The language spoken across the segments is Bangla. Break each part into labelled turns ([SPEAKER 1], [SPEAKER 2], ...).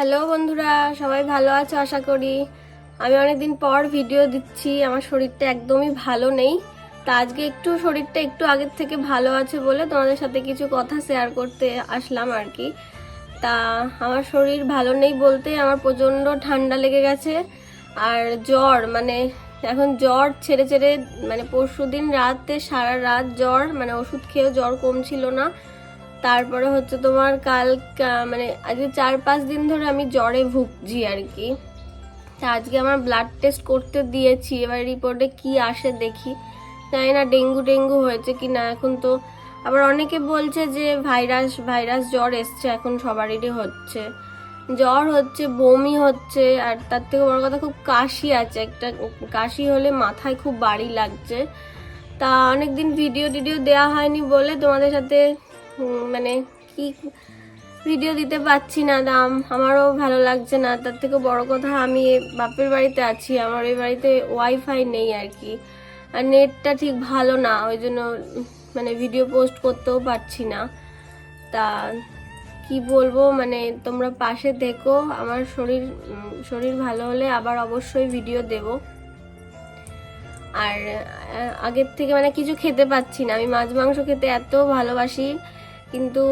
[SPEAKER 1] হ্যালো বন্ধুরা, সবাই ভালো আছো? আশা করি আমি অনেকদিন পর ভিডিও দিচ্ছি। আমার শরীরটা একদমই ভালো নেই। তা আজকে একটু শরীরটা একটু আগের থেকে ভালো আছে বলে তোমাদের সাথে কিছু কথা শেয়ার করতে আসলাম আর কি। তা আমার শরীর ভালো নেই বলতে আমার প্রচণ্ড ঠান্ডা লেগে গেছে। আর জ্বর মানে এখন জ্বর ছেড়ে ছেড়ে মানে পরশু দিন রাতে সারা রাত জ্বর মানে ওষুধ খেয়েও জ্বর কমছিল না। তারপরে হচ্ছে তোমার কাল মানে আজকে চার পাঁচ দিন ধরে আমি জ্বরে ভুগছি আর কি। তা আজকে আমার ব্লাড টেস্ট করতে দিয়েছি, এবার রিপোর্টে কি আসে দেখি। জানি না ডেঙ্গু ডেঙ্গু হয়েছে কি না, এখন তো আবার অনেকে বলছে যে ভাইরাস ভাইরাস জ্বর এসছে, এখন সবারই হচ্ছে। জ্বর হচ্ছে, বমি হচ্ছে, আর তার থেকে বড় কথা খুব কাশি আছে, একটা কাশি হলে মাথায় খুব বাড়ি লাগছে। তা অনেকদিন ভিডিও টিডিও দেওয়া হয়নি বলে তোমাদের সাথে মানে কি ভিডিও দিতে পারছি না দাম। আমারও ভালো লাগছে না। তার থেকে বড় কথা, আমি বাপের বাড়িতে আছি। আমার এই বাড়িতে ওয়াইফাই নেই আর কি আর নেটটা ঠিক ভালো না। ওই জন্য মানে ভিডিও পোস্ট করতেও পারছি না। তা কি বলব মানে তোমরা পাশে দেখো। আমার শরীর শরীর ভালো হলে আবার অবশ্যই ভিডিও দেবো। আর আগের থেকে মানে কিছু খেতে পাচ্ছি না। আমি মাছ মাংস খেতে এত ভালোবাসি। কিন্তু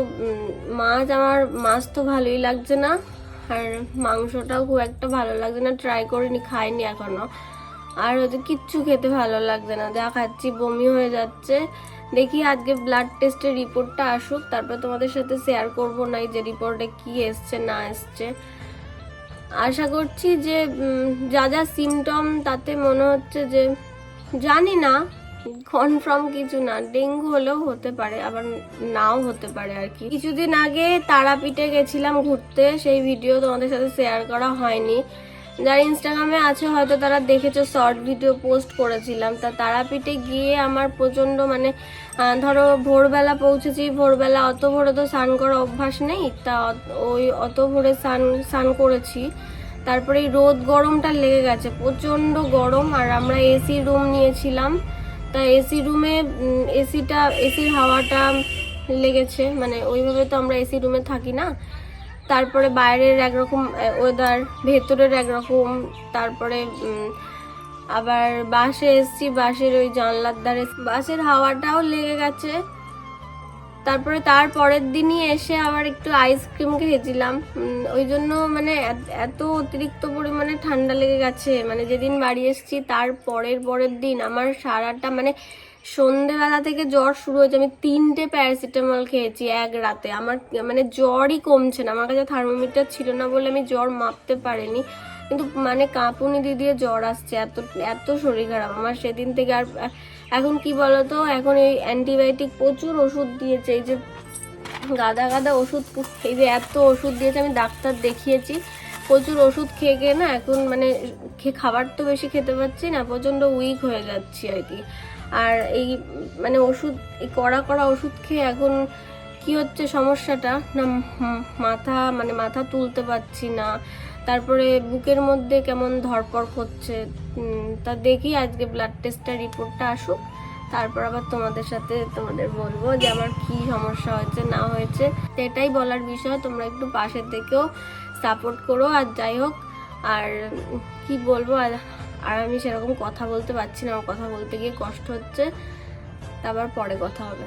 [SPEAKER 1] মাছ আমার, মাছ তো ভালোই লাগছে না। আর মাংসটাও খুব একটা ভালো লাগছে না ট্রাই করিনি, খাইনি এখনও। আর হচ্ছে কিচ্ছু খেতে ভালো লাগছে না। যা খাচ্ছি, বমি হয়ে যাচ্ছে। দেখি আজকে ব্লাড টেস্টের রিপোর্টটা আসুক, তারপর তোমাদের সাথে শেয়ার করব না যে রিপোর্টে কি এসছে, না এসছে। আশা করছি যে যা যা সিমটম তাতে মনে হচ্ছে যে, জানি না। কনফার্ম কিছু না, ডেঙ্গু হলেও হতে পারে, আবার নাও হতে পারে আর কি। কিছুদিন আগে তারাপীঠে গেছিলাম ঘুরতে, সেই ভিডিও তোমাদের সাথে শেয়ার করা হয়নি। যারা ইনস্টাগ্রামে আছে, হয়তো তারা দেখেছ শর্ট ভিডিও পোস্ট করেছিলাম। তা তারাপীঠে গিয়ে আমার প্রচণ্ড মানে ধরো ভোরবেলা পৌঁছেছি, ভোরবেলা অত ভোরে তো স্নান করার অভ্যাস নেই, তা ওই অত ভোরে স্নান স্নান করেছি। তারপরে রোদ গরমটা লেগে গেছে, প্রচণ্ড গরম, আর আমরা এসি রুম নিয়েছিলাম। তা এসি রুমে এসিটা, এসির হাওয়াটা লেগেছে মানে ওইভাবে তো আমরা এসি রুমে থাকি না। তারপরে বাইরের একরকম ওয়েদার ভেতরের একরকম, তারপরে আবার বাসে এসছি, বাসের ওই জানলার ধারে। বাসের হাওয়াটাও লেগে গেছে। তারপরে তার পরের দিনই এসে আবার একটু আইসক্রিম খেয়েছিলাম। ওই জন্য মানে এত- অতিরিক্ত পরিমাণে ঠান্ডা লেগে গেছে। মানে যেদিন বাড়ি এসেছি, তার পরের পরের দিন আমার সারাটা মানে সন্ধেবেলা থেকে জ্বর শুরু হয়েছে। আমি তিনটে প্যারাসিটামল খেয়েছি এক রাতে। আমার মানে জ্বরই কমছে না। আমার কাছে থার্মোমিটার ছিল না বলে আমি জ্বর মাপতে পারিনি। কিন্তু মানে কাঁপুনি দিয়ে দিয়ে জ্বর আসছে, এত এত শরীর খারাপ। আমার সেদিন থেকে আর এখন কি বলতো, এখন এই অ্যান্টিবায়োটিক প্রচুর ওষুধ দিয়েছে, এই যে গাদা গাদা ওষুধ, এই যে এত ওষুধ দিয়েছে, আমি ডাক্তার দেখিয়েছি। প্রচুর ওষুধ খেয়ে খেয়ে না এখন মানে খেয়ে খাবার তো বেশি খেতে পারছি না, প্রচণ্ড উইক হয়ে যাচ্ছি আর কি। আর এই মানে ওষুধ, এই কড়া কড়া ওষুধ খেয়ে এখন কি হচ্ছে সমস্যাটা? না মাথা মানে মাথা তুলতে পারছি না। তারপরে বুকের মধ্যে কেমন ধরপড় করছে তা দেখি, আজকে ব্লাড টেস্টের রিপোর্টটা আসুক। তারপর আবার তোমাদের সাথে তোমাদের বলব যে আমার কি সমস্যা হয়েছে, না হয়েছে। এটাই বলার বিষয়, তোমরা একটু পাশে থেকেও সাপোর্ট করো আর যাই হোক। আর কি বলব, আর আর আমি সেরকম কথা বলতে পারছি না, আমার কথা বলতে গিয়ে কষ্ট হচ্ছে। তারপর পরে কথা হবে।